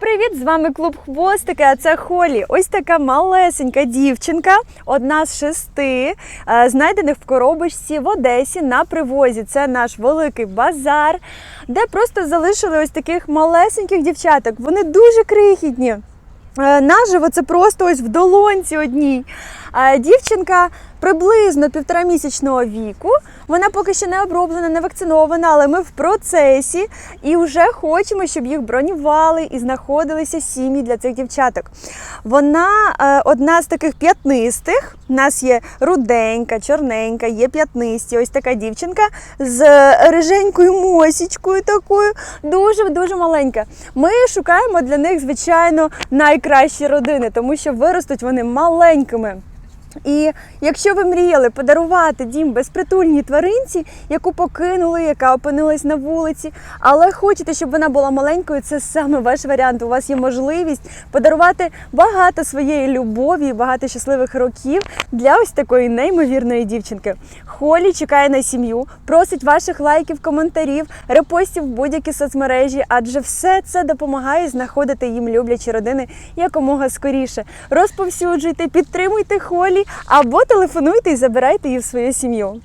Привіт! З вами клуб Хвостики, а це Холі. Ось така малесенька дівчинка, одна з шести, е, знайдених в коробочці в Одесі на привозі. Це наш великий базар, де просто залишили ось таких малесеньких дівчаток. Вони дуже крихітні. Е, Наживо це просто ось в долонці одній. Дівчинка приблизно півторамісячного віку. Вона поки що не оброблена, не вакцинована, але ми в процесі і вже хочемо, щоб їх бронювали і знаходилися сім'ї для цих дівчаток. Вона е, одна з таких п'ятнистих. У нас є руденька, чорненька, є п'ятнисті. Ось така дівчинка з риженькою мосічкою такою, дуже дуже маленька. Ми шукаємо для них, звичайно, найкращі родини, тому що виростуть вони маленькими. І якщо ви мріяли подарувати дім безпритульній тваринці, яку покинули, яка опинилась на вулиці, але хочете, щоб вона була маленькою, це саме ваш варіант. У вас є можливість подарувати багато своєї любові, багато щасливих років для ось такої неймовірної дівчинки. Холі чекає на сім'ю, просить ваших лайків, коментарів, репостів в будь-які соцмережі, адже все це допомагає знаходити їм люблячі родини якомога скоріше. Розповсюджуйте, підтримуйте Холі або телефонуйте і забирайте її в свою сім'ю.